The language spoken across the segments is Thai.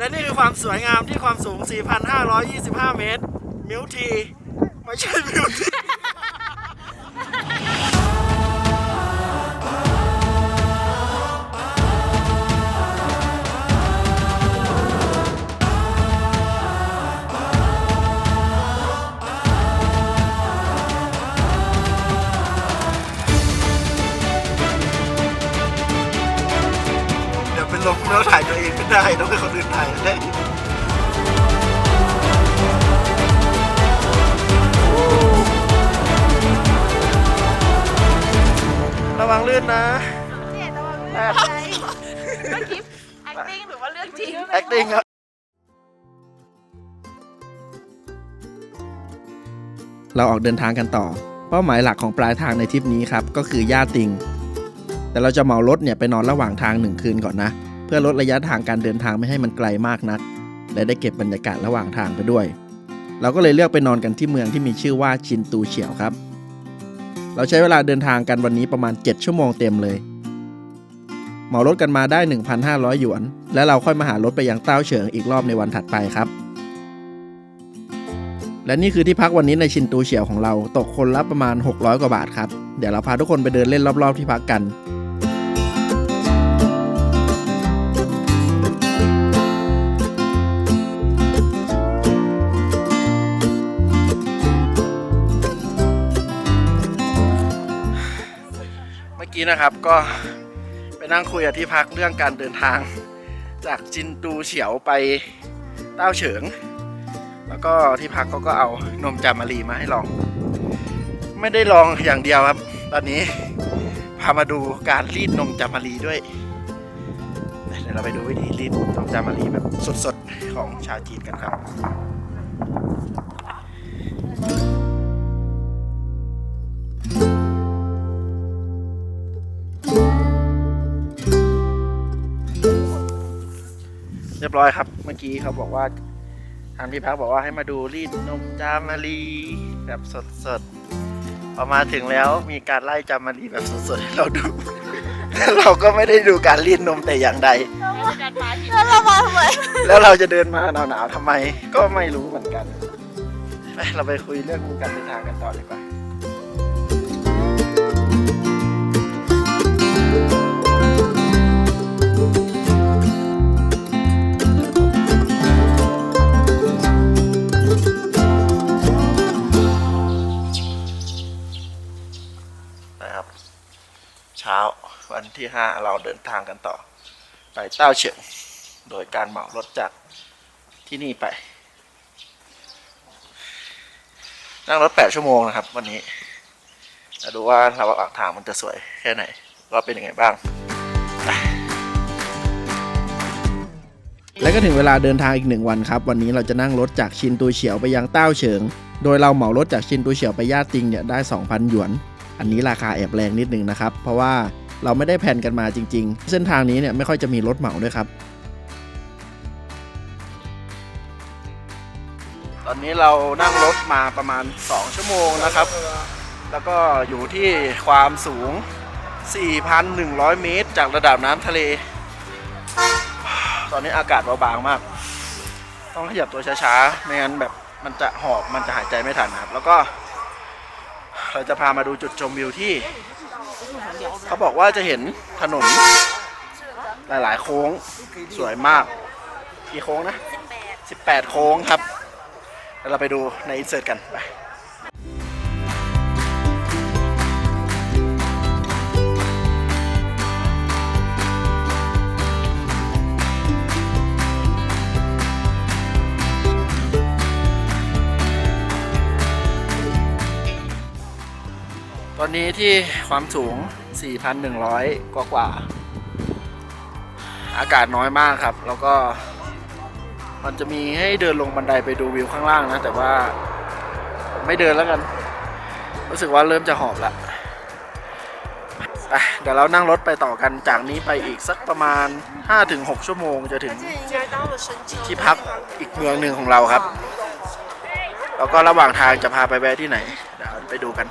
และนี่คือความสวยงามที่ความสูง 4,525 เมตร มิวที ไม่ใช่มิวที เป็นลมแล้วถ่ายตัวเองไม่ได้ต้องให้คนอื่นถ่ายได้ระวังลื่นนะ เนี่ยแต่ว่าไม่เข้าใจเมื่อกี้ acting หรือว่าเรื่องจริง acting ครับเราออกเดินทางกันต่อ เป้าหมายหลักของปลายทางในทริปนี้ครับ ก็คือย่าติง แต่เราจะเหมารถเนี่ยไปนอนระหว่างทางหนึ่งคืนก่อนนะเพื่อลดระยะทางการเดินทางไม่ให้มันไกลมากนัก และได้เก็บบรรยากาศระหว่างทางไปด้วย เราก็เลยเลือกไปนอนกันที่เมืองที่มีชื่อว่าชินตูเฉียวครับ เราใช้เวลาเดินทางกันวันนี้ประมาณ 7 ชั่วโมงเต็มเลยเหมารถกันมาได้ 1,500 หยวน และเราค่อยมาหารถไปยังเต้าเฉิงอีกรอบในวันถัดไปครับ และนี่คือที่พักวันนี้ในชินตูเฉียวของเราตกคนละประมาณ 600 กว่าบาทครับ เดี๋ยวเราพาทุกคนไปเดินเล่นรอบๆที่พักกัน กี้นะครับก็ไปนั่งคุยกับที่พักเรื่องการเดินทาง จากจินตูเฉียวไปเต้าเฉิง แล้วก็ที่พักเขาก็เอานมจามารีมาให้ลอง ไม่ได้ลองอย่างเดียวครับ ตอนนี้พามาดูการรีดนมจามารีด้วยเดี๋ยวเราไปดูวิธีรีดนมจามารีแบบสดๆของชาวจีนกันครับ ยบร้อยครับ เมื่อกี้เขาบอกว่าทางที่พักบอกว่าให้มาดูรีดนมจามารีแบบสดๆพอมาถึงแล้วมีการไล่จามารีแบบสดๆให้เราดูเราก็ไม่ได้ดูการรีดนมแต่อย่างใด แล้วเรามาทำไมแล้วเราจะเดินมาหนาวๆทำไม ก็ไม่รู้เหมือนกันไปเราไปคุยเรื่องการเดินทางกันต่อดีกว่า ช้า วันที่ 5 เราเดินทางกันต่อ ไปเต้าเฉียงโดยการเหมารถจากที่นี่ไป นั่งรถ 8 ชั่วโมงนะครับ วันนี้จะดูว่าระหว่างทางมันจะสวยแค่ไหน ว่าเป็นยังไงบ้าง และก็ถึงเวลาเดินทางอีกหนึ่งวันครับ วันนี้เราจะนั่งรถจากชินตูเฉียวไปยังเต้าเฉิง โดยเราเหมารถจากชินตูเฉียวไปย่าติงเนี่ยได้ 2,000 หยวน อันนี้ราคาแอบแรงนิดนึงนะครับ เพราะว่าเราไม่ได้แผนกันมาจริง ๆ เส้นทางนี้เนี่ยไม่ค่อยจะมีรถเหมาด้วยครับ ตอนนี้เรานั่งรถมาประมาณ 2 ชั่วโมงนะครับ แล้วก็อยู่ที่ความสูง 4,100 เมตร จากระดับน้ำทะเล ตอนนี้อากาศเบาบางมาก ต้องขยับตัวช้าๆ ไม่งั้นแบบมันจะหอบ มันจะหายใจไม่ทันครับ แล้วก็ เราจะพามาดูจุดชมวิวที่ เขาบอกว่าจะเห็นถนน หลายๆ โค้งสวยมากกี่โค้งนะ 18 โค้งครับเดี๋ยวเราไปดูในอินเสิร์ตกันไป ตอนนี้ที่ความสูง 4,100 กว่ากว่า อากาศน้อยมากครับ แล้วก็ มันจะมีให้เดินลงบันไดไปดูวิวข้างล่างนะ แต่ว่าไม่เดินแล้วกัน รู้สึกว่าเริ่มจะหอบละไปเดี๋ยวเรานั่งรถไปต่อกันจากนี้ไปอีกสักประมาณ 5-6 ชั่วโมงจะถึงที่พักอีกเมืองหนึ่งของเราครับ แล้วก็ระหว่างทางจะพาไปแวะที่ไหน เดี๋ยวไปดูกัน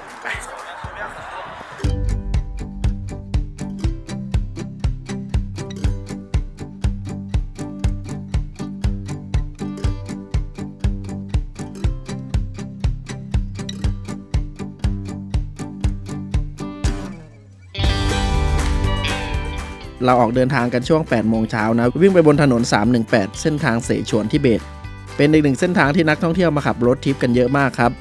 เราออกเดินทางกันช่วง 8 โมงเช้านะ วิ่งไปบนถนน 318 เส้นทางเสฉวนทิเบต เป็นอีกหนึ่งเส้นทางที่นักท่องเที่ยวมาขับรถทริปกันเยอะมากครับ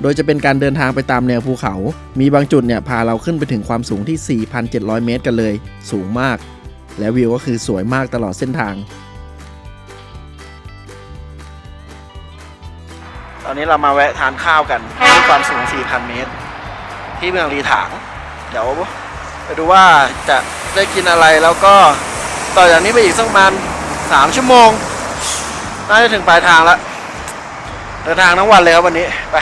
โดยจะเป็นการเดินทางไปตามแนวภูเขา มีบางจุดเนี่ยพาเราขึ้นไปถึงความสูงที่ 4,700 เมตรกันเลย สูงมาก และวิวก็คือสวยมากตลอดเส้นทาง ตอนนี้เรามาแวะทานข้าวกันที่ความสูง 4,000 เมตร ที่เมืองลีถาง เดี๋ยว ดูว่าจะได้กินอะไรแล้วก็ต่อจากนี้ไปอีกสักประมาณสามชั่วโมง น่าจะถึงปลายทางแล้วเดินทางทั้งวันเลยครับวันนี้ ไป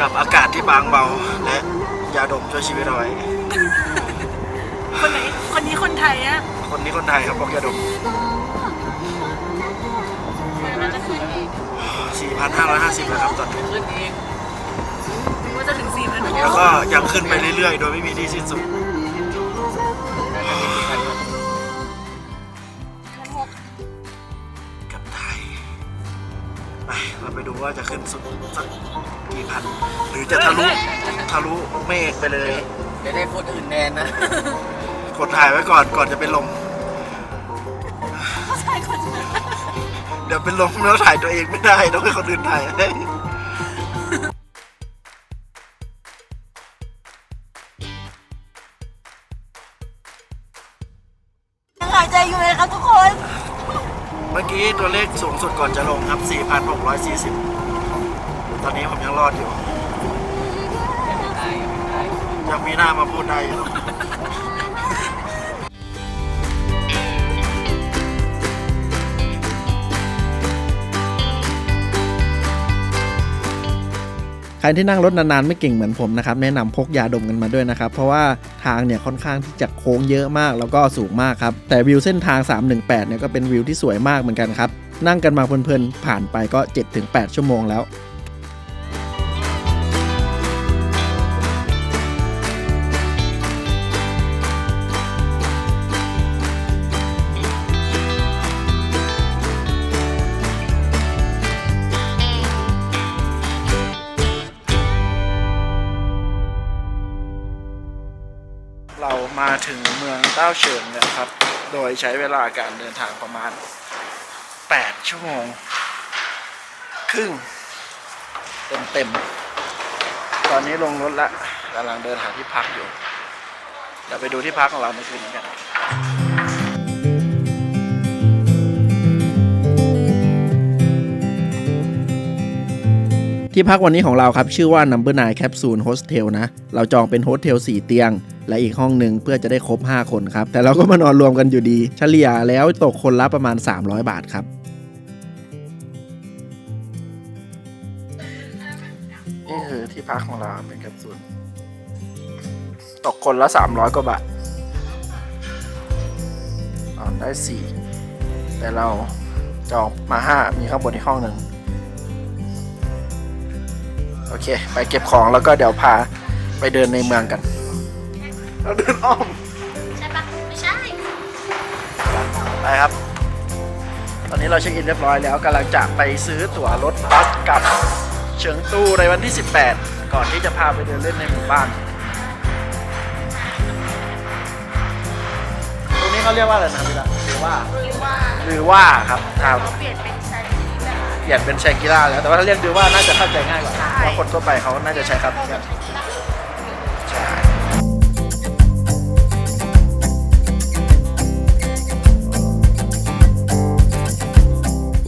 กับอากาศที่บางเบาและยาดมช่วยชีวิตเอาไว้คนไหนคนนี้คนไทยอะคนนี้คนไทยครับบอกยาดม มันจะขึ้นอีก4,550นะครับตอนนี้ขึ้นเองว่าจะถึงสี่พันแล้วก็ยังขึ้นไปเรื่อยๆ โดยไม่มีที่สิ้นสุด กับไทยไปเราไปดูว่าจะขึ้นสุดสักี่พันหรือจะทะลุทะลุเมฆไปเลยจะได้คนอื่นแนนนะกดถ่ายไว้ก่อนก่อนจะเป็นลมเดี๋ยวเป็นลมแล้วถ่ายตัวเองไม่ได้ต้องให้คนอื่นถ่ายให้ยังหายใจอยู่เลยครับทุกคน เมื่อกี้ตัวเลขสูงสุดก่อนจะลงครับ 4,640 ตอนนี้ผมยังรอดอยู่ยังมีหน้ามาพูดได้อยู่ใครที่นั่งรถนานๆไม่เก่งเหมือนผมนะครับแนะนำพกยาดมกันมาด้วยนะครับเพราะว่าทางเนี่ยค่อนข้างที่จะโค้งเยอะมากแล้วก็สูงมากครับแต่วิวเส้นทาง 318เนี่ยก็เป็นวิวที่สวยมากเหมือนกันครับนั่งกันมาเพลินๆผ่านไปก็ 7-8 ชั่วโมงแล้ว โดยใช้เวลาการเดินทางประมาณ 8 ชั่วโมง ครึ่ง เต็มเต็มๆตอนนี้ลงรถละกำลังเดินหาที่พักอยู่ เดี๋ยวไปดูที่พักของเราในคืนนี้กันที่พักวันนี้ของเราครับ ชื่อว่า Number 9 Capsule Hostel นะ เราจองเป็นโฮสเทล4 เตียง และอีกห้องหนึ่งเพื่อจะได้ครบ 5 คนครับ แต่เราก็มานอนรวมกันอยู่ดี เฉลี่ยแล้วตกคนละประมาณ 300 บาทครับนี่คือที่พักของเราเป็นแคปซูลตกคนละ 300 กว่าบาทนอนได้ 4 แต่เราจองมา 5 มีข้างบนอีกห้องหนึ่งโอเค ไปเก็บของแล้วก็เดี๋ยวพาไปเดินในเมืองกัน เราเดินอ้อมใช่ปะไม่ใช่ไปครับ ตอนนี้เราเช็คอินเรียบร้อยแล้วกำลังจะไปซื้อตั๋วรถบัสกลับเฉิงตูในวันที่ 18 ก่อนที่จะพาไปเดินเล่นในหมู่บ้าน ตรงนี้เขาเรียกว่าอะไรนะพี่ละหรือว่าหรือว่าหรือว่าครับครับเขาเปลี่ยนเป็นใช้แบบเปลี่ยนเป็นแชงกิล่าแล้ว แต่ว่าถ้าเรียกดูว่าน่าจะเข้าใจง่ายกว่าใช่เพราะคนทั่วไปเขาน่าจะใช้ครับ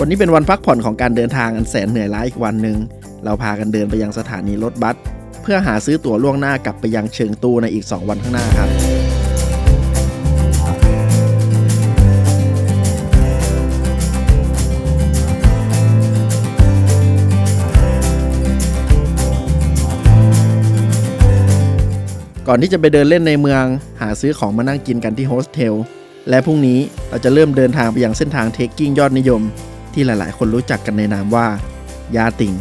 วันนี้เป็นวันพักผ่อนของการเดินทางอันแสนเหนื่อยล้าอีกวันหนึ่ง เราพากันเดินไปยังสถานีรถบัสเพื่อหาซื้อตั๋วล่วงหน้ากลับไปยังเชิงตูในอีก 2 วันข้างหน้าครับ ก่อนที่จะไปเดินเล่นในเมืองหาซื้อของมานั่งกินกันที่โฮสเทลและพรุ่งนี้เราจะเริ่มเดินทางไปยังเส้นทางเทคกิ้งยอดนิยม ที่หลายๆ คนรู้จักกันในนามว่า ยาติง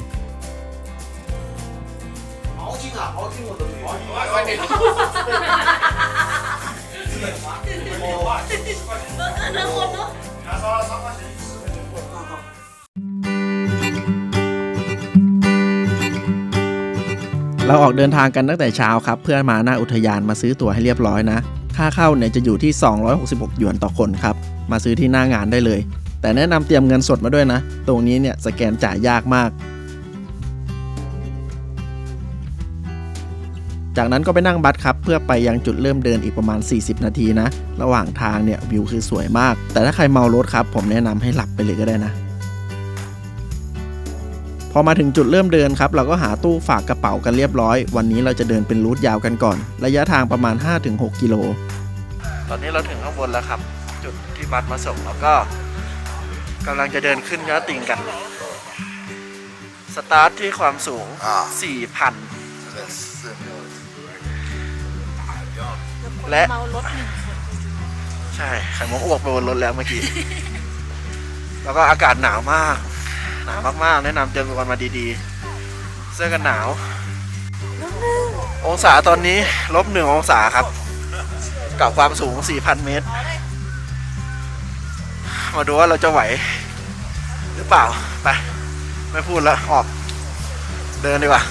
เราออกเดินทางกันตั้งแต่เช้าครับ เพื่อมาหน้าอุทยานมาซื้อตั๋วให้เรียบร้อยนะ ค่าเข้าเนี่ยจะอยู่ที่ 266 หยวนต่อคนครับ มาซื้อที่หน้างานได้เลย แต่แนะนำเตรียมเงินสดมาด้วยนะ ตรงนี้เนี่ยสแกนจ่ายยากมาก จากนั้นก็ไปนั่งบัสครับ เพื่อไปยังจุดเริ่มเดินอีกประมาณ 40 นาทีนะ ระหว่างทางเนี่ยวิวคือสวยมาก แต่ถ้าใครเมารถครับ ผมแนะนำให้หลับไปเลยก็ได้นะพอมาถึงจุดเริ่มเดินครับ เราก็หาตู้ฝากกระเป๋ากันเรียบร้อย วันนี้เราจะเดินเป็นรูทยาวกันก่อน ระยะทางประมาณ 5-6 กิโล ตอนนี้เราถึงข้างบนแล้วครับ จุดที่บัสมาส่งแล้วก็ กำลังจะเดินขึ้นยอดติงกัน สตาร์ทที่ความสูง4,000 และ เมารถหนึ่งใช่ไข่มุกอ้วกไปบนรถแล้วเมื่อกี้ แล้วก็อากาศหนาวมาก หนาวมากๆ แนะนำเตรียมอุปกรณ์มาดีๆ เสื้อกันหนาว องศาตอนนี้ลบหนึ่งองศาครับ กับความสูง 4,000 เมตร มาดูว่าเราจะไหว หรือเปล่า ไป ไม่พูดแล้วออก เดินดีกว่า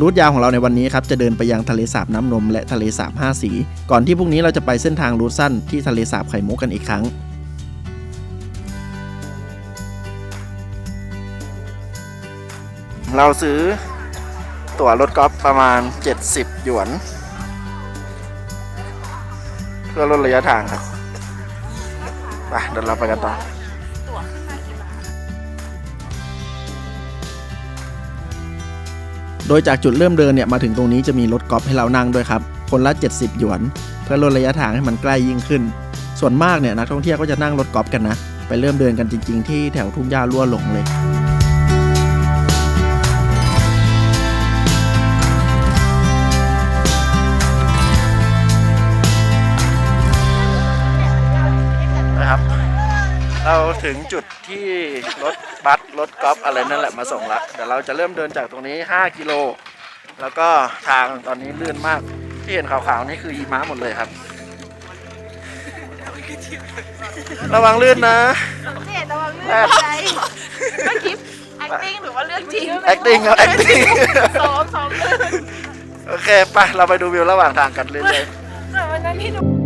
รูทยาวของเราในวันนี้ครับจะเดินไปยังทะเลสาบน้ำนมและทะเลสาบ5สี ก่อนที่พรุ่งนี้เราจะไปเส้นทางรูทสั้นที่ทะเลสาบไข่มุกกันอีกครั้ง เราซื้อตั๋วรถกอล์ฟประมาณ 70 หยวน เพื่อลดระยะทางครับไปเดี๋ยวเราไปกันต่อตั๋วขึ้นมากี่บาทโดยจากจุดเริ่มเดินเนี่ยมาถึงตรงนี้จะมีรถกอล์ฟให้เรานั่งด้วยครับ คนละ 70 หยวน เพื่อลดระยะทางให้มันใกล้ยิ่งขึ้น ส่วนมากเนี่ยนักท่องเที่ยวก็จะนั่งรถกอล์ฟกันนะ ไปเริ่มเดินกันจริง ๆ ที่แถวทุ่งหญ้าลั่วหลงเลย ถึงจุดที่รถบัสรถกอล์ฟอะไรนั่นแหละมาส่งละเดี๋ยวเราจะเริ่มเดินจากตรงนี้ 5 กิโล แล้วก็ทางตอนนี้ลื่นมาก ที่เห็นขาวๆนี่คือหิมะหมดเลยครับ ระวังลื่นนะเนี่ยระวังเรื่องอะไรเมื่อกี้ acting หรือว่าเรื่องจริง acting ครับ acting ซ้อมซ้อมเรื่องโอเคไปเราไปดูวิวระหว่างทางกันเรื่อยแต่วันนั้นที่หนูๆ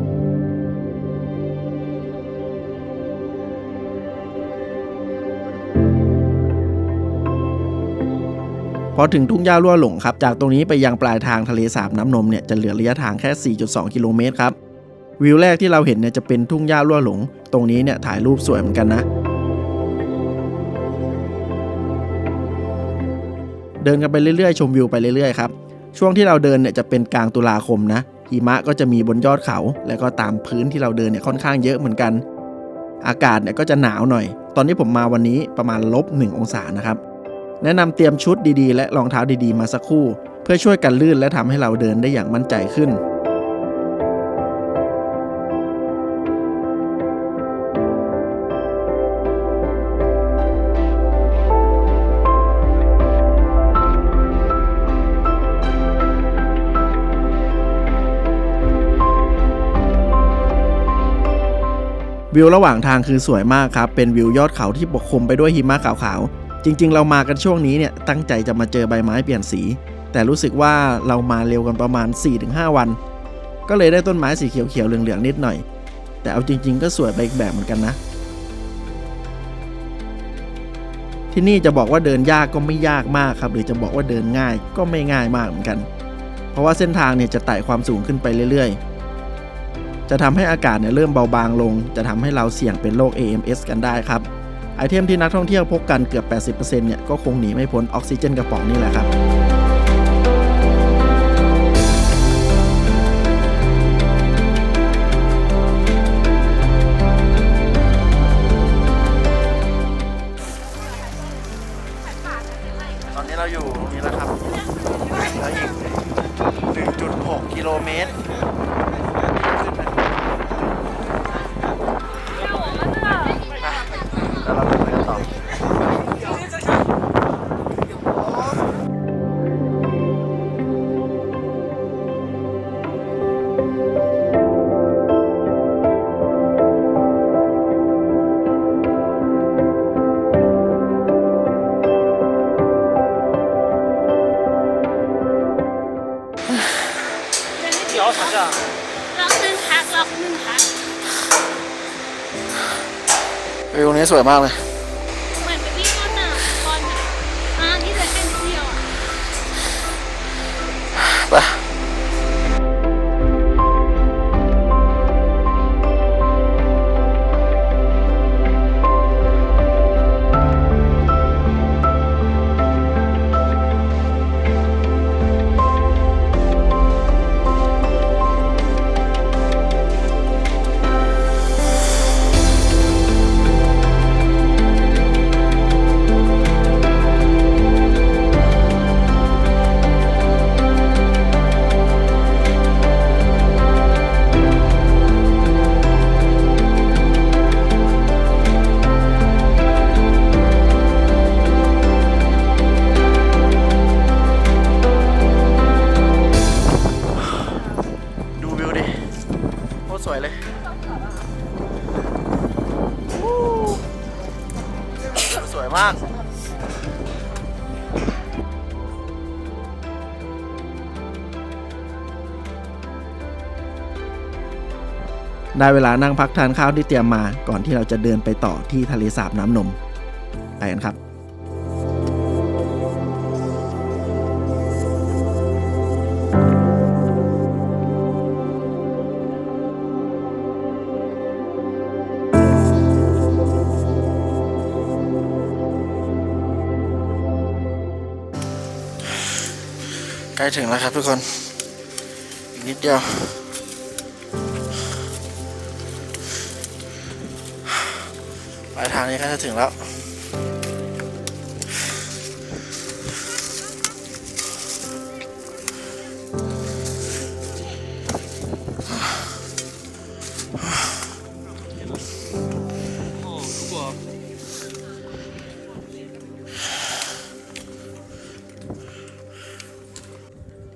พอถึงทุ่งหญ้าลั่วหลงครับ จากตรงนี้ไปยังปลายทางทะเลสาบน้ำนมเนี่ยจะเหลือระยะทางแค่ 4.2 กิโลเมตรครับ วิวแรกที่เราเห็นเนี่ยจะเป็นทุ่งหญ้าลั่วหลง ตรงนี้เนี่ยถ่ายรูปสวยเหมือนกันนะ เดินกันไปเรื่อยๆ ชมวิวไปเรื่อยๆครับ ช่วงที่เราเดินเนี่ยจะเป็นกลางตุลาคมนะ หิมะก็จะมีบนยอดเขา แล้วก็ตามพื้นที่เราเดินเนี่ยค่อนข้างเยอะเหมือนกัน อากาศเนี่ยก็จะหนาวหน่อย ตอนที่ผมมาวันนี้ประมาณลบ1องศานะครับ แนะนำเตรียมชุดดีๆ และรองเท้าดีๆ มาสักคู่ เพื่อช่วยกันลื่นและทำให้เราเดินได้อย่างมั่นใจขึ้นวิวระหว่างทางคือสวยมากครับ เป็นวิวยอดเขาที่ปกคลุมไปด้วยหิมะขาว จริงๆ เรามากันช่วงนี้เนี่ยตั้งใจจะมาเจอใบไม้เปลี่ยนสี แต่รู้สึกว่าเรามาเร็วกันประมาณ 4-5 วัน ก็เลยได้ต้นไม้สีเขียวๆเหลืองๆนิดหน่อย แต่เอาจริง ๆ ก็สวยไปอีกแบบเหมือนกันนะ ที่นี่จะบอกว่าเดินยากก็ไม่ยากมากครับ หรือจะบอกว่าเดินง่ายก็ไม่ง่ายมากเหมือนกัน เพราะว่าเส้นทางเนี่ยจะไต่ความสูงขึ้นไปเรื่อย ๆ จะทำให้อากาศเนี่ยเริ่มเบาบางลง จะทำให้เราเสี่ยงเป็นโรค AMS กันได้ครับ ไอเทมที่นักท่องเที่ยวพกกันเกือบ 80%เนี่ยก็คงหนีไม่พ้นออกซิเจนกระป๋องนี่แหละครับ วิวตรงนี้สวยมากเลย ได้เวลานั่งพักทานข้าวที่เตรียมมา ก่อนที่เราจะเดินไปต่อที่ทะเลสาบน้ำนม ไปกันครับใกล้ถึงแล้วครับทุกคน อีกนิดเดียวายทางนี้ก็จะถึงแล้ว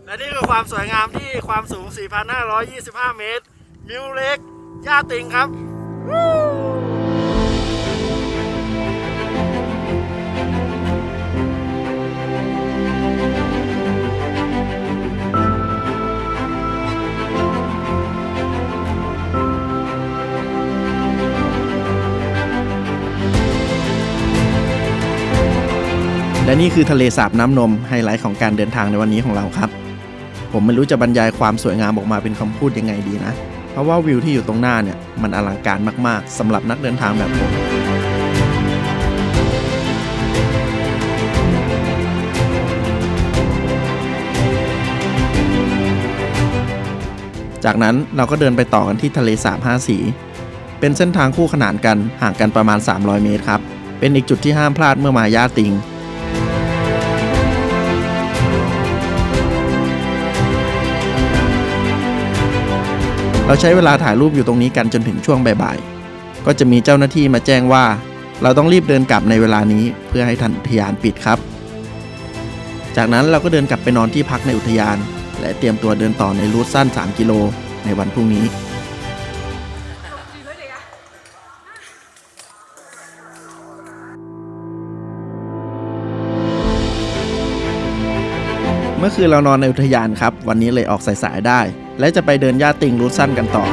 และนี่คือความสวยงามที่ความสูง 4,525 เมตร มิวเล็กย่าติงครับ และนี่คือทะเลสาบน้ำนมไฮไลท์ของการเดินทางในวันนี้ของเราครับ ผมไม่รู้จะบรรยายความสวยงามออกมาเป็นคำพูดยังไงดีนะ เพราะว่าวิวที่อยู่ตรงหน้าเนี่ยมันอลังการมากๆสำหรับนักเดินทางแบบผมจากนั้นเราก็เดินไปต่อกันที่ทะเลสาบ5สี เป็นเส้นทางคู่ขนานกันห่างกันประมาณ 300 เมตรครับ เป็นอีกจุดที่ห้ามพลาดเมื่อมาย่าติง เราใช้เวลาถ่ายรูปอยู่ตรงนี้กันจนถึงช่วงบ่ายๆ ก็จะมีเจ้าหน้าที่มาแจ้งว่า เราต้องรีบเดินกลับในเวลานี้เพื่อให้ทันอุทยานปิดครับ จากนั้นเราก็เดินกลับไปนอนที่พักในอุทยาน และเตรียมตัวเดินต่อในรูทสั้น 3 กิโลในวันพรุ่งนี้เมื่อคืนเรานอนในอุทยานครับ วันนี้เลยออกสายๆได้ และจะไปเดินย่าติงรูทสั้นกันต่อ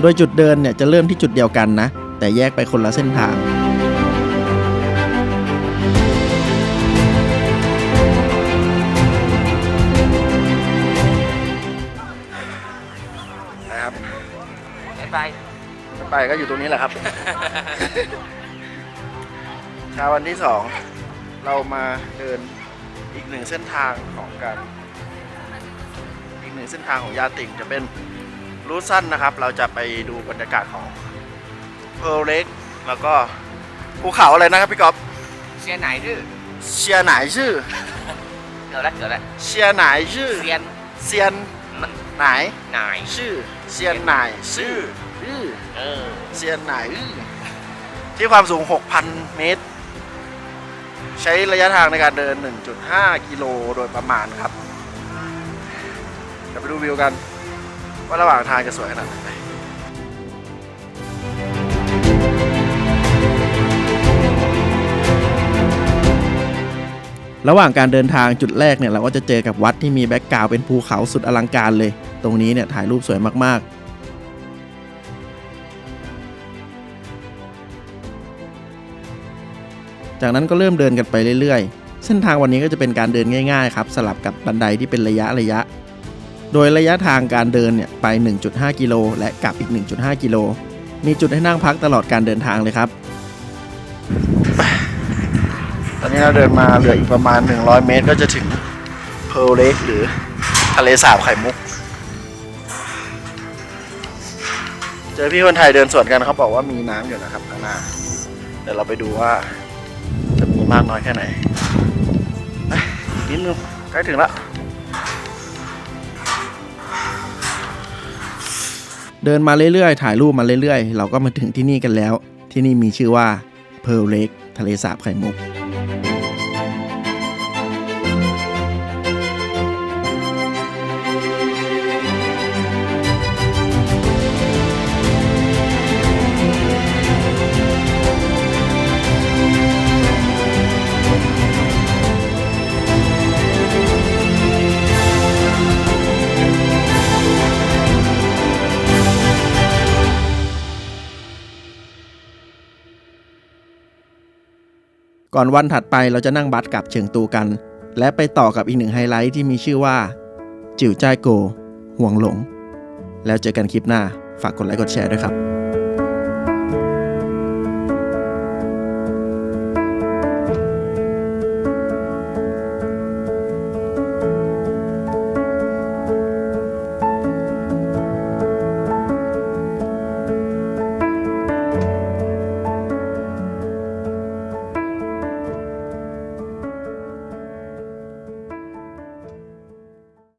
โดยจุดเดินเนี่ยจะเริ่มที่จุดเดียวกันนะ แต่แยกไปคนละเส้นทางนะครับ拜拜。ไปก็อยู่ตรงนี้แหละครับ เช้าวันที่สองเรามาเดินอีกหนึ่งเส้นทางของการ อีกหนึ่งเส้นทางของยาติ่งจะเป็นรูทสั้นนะครับ เราจะไปดูบรรยากาศของเพ r ร์เล็กแล้วก็ภูเขาอะไรนะครับพี่ก๊อฟ什เสียไหนดื้อเชียร์ไหนชื่อเดี๋ยวละเดี๋ยวละเชียร์ไหนชื่อเซียนเซียนไหนไหนชื่อเซียนไหนชื่ออื้อเออเซียนไหนอื้อที่ความสูง 6,000 เมตร ใช้ระยะทางในการเดิน 1.5 กิโลโดยประมาณครับเดี๋ ยวไปดูวิวกัน ว่าระหว่างทางจะสวยขนาดไหนระหว่างการเดินทางจุดแรกเนี่ยเราก็จะเจอกับวัดที่มีแบ็กกราวเป็นภูเขาสุดอลังการเลย ตรงนี้เนี่ยถ่ายรูปสวยมากๆจากนั้นก็เริ่มเดินกันไปเรื่อยๆ เส้นทางวันนี้ก็จะเป็นการเดินง่ายๆครับ สลับกับบันไดที่เป็นระยะระยะ โดยระยะทางการเดินเนี่ยไป 1.5 กิโลและกลับอีก 1.5 กิโล มีจุดให้นั่งพักตลอดการเดินทางเลยครับ ตอนนี้เราเดินมาเหลืออีกประมาณ 100 เมตรก็จะถึงเพลเลกหรือทะเลสาบไข่มุก เจอพี่คนไทยเดินสวนกันเขาบอกว่ามีน้ำอยู่นะครับข้างหน้า เดี๋ยวเราไปดูว่าจะมีมากน้อยแค่ไหนนิดนึงใกล้ถึงแล้ว เดินมาเรื่อยๆ ถ่ายรูปมาเรื่อยๆ เราก็มาถึงที่นี่กันแล้ว ที่นี่มีชื่อว่าเพลเล็กทะเลสาบไข่มุก ก่อนวันถัดไปเราจะนั่งบัสกลับเชิงตูกัน และไปต่อกับอีกหนึ่งไฮไลท์ที่มีชื่อว่า จิ๋วจ้ายโก ห่วงหลง แล้วเจอกันคลิปหน้า ฝากกดไลค์กดแชร์ด้วยครับ